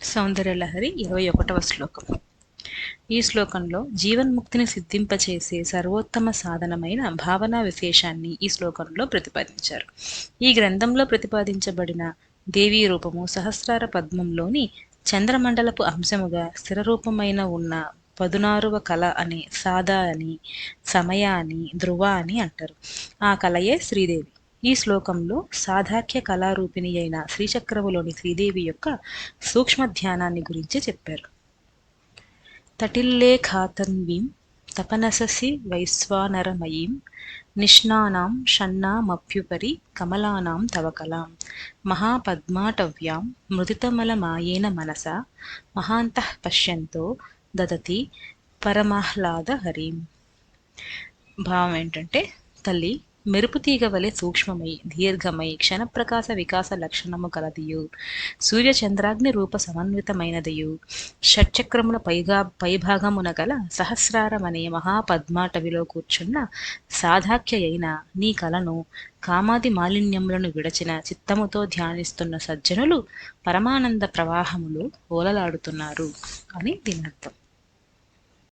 సౌందర్యలహరి ఇరవై ఒకటవ శ్లోకం. ఈ శ్లోకంలో జీవన్ముక్తిని సిద్ధింపచేసే సర్వోత్తమ సాధనమైన భావనా విశేషాన్ని ఈ శ్లోకంలో ప్రతిపాదించారు. ఈ గ్రంథంలో ప్రతిపాదించబడిన దేవీ రూపము సహస్రార పద్మంలోని చంద్రమండలపు అంశముగా స్థిరరూపమైన ఉన్న పదునారువ కళ అనే సాదా అని సమయ అని ధ్రువ అని అంటారు. ఆ కళయే శ్రీదేవి. ఈ శ్లోకంలో సాధాఖ్య కళారూపిణి అయిన శ్రీచక్రములోని శ్రీదేవి యొక్క సూక్ష్మ ధ్యానాన్ని గురించి చెప్పారు. తటిల్లేఖాతన్వీం తపనససి వైశ్వానరమయీం నిష్ణానాం షణ్ణామప్యుపరి కమలానాం తవకలాం మహాపద్మాటవ్యాం మహాపద్మాటవ్యాం మృదితమలమాయేన మనసా మహాంతః పశ్యంతో దదతి పరమాహ్లాద హరిం. భావం ఏంటంటే తల్లి మెరుపు తీగ వలె సూక్ష్మమై దీర్ఘమై క్షణప్రకాశ వికాస లక్షణము కలదియు. సూర్య చంద్రాగ్ని రూప సమన్వితమైనదియు. షట్చక్రముల పైగా పైభాగమున గల సహస్రారమనే మహాపద్మాటవిలో కూర్చున్న సాధాఖ్య అయిన నీ కలను కామాది మాలిన్యములను విడచిన చిత్తముతో ధ్యానిస్తున్న సజ్జనులు పరమానంద ప్రవాహములు ఓలలాడుతున్నారు అని దీని అర్థం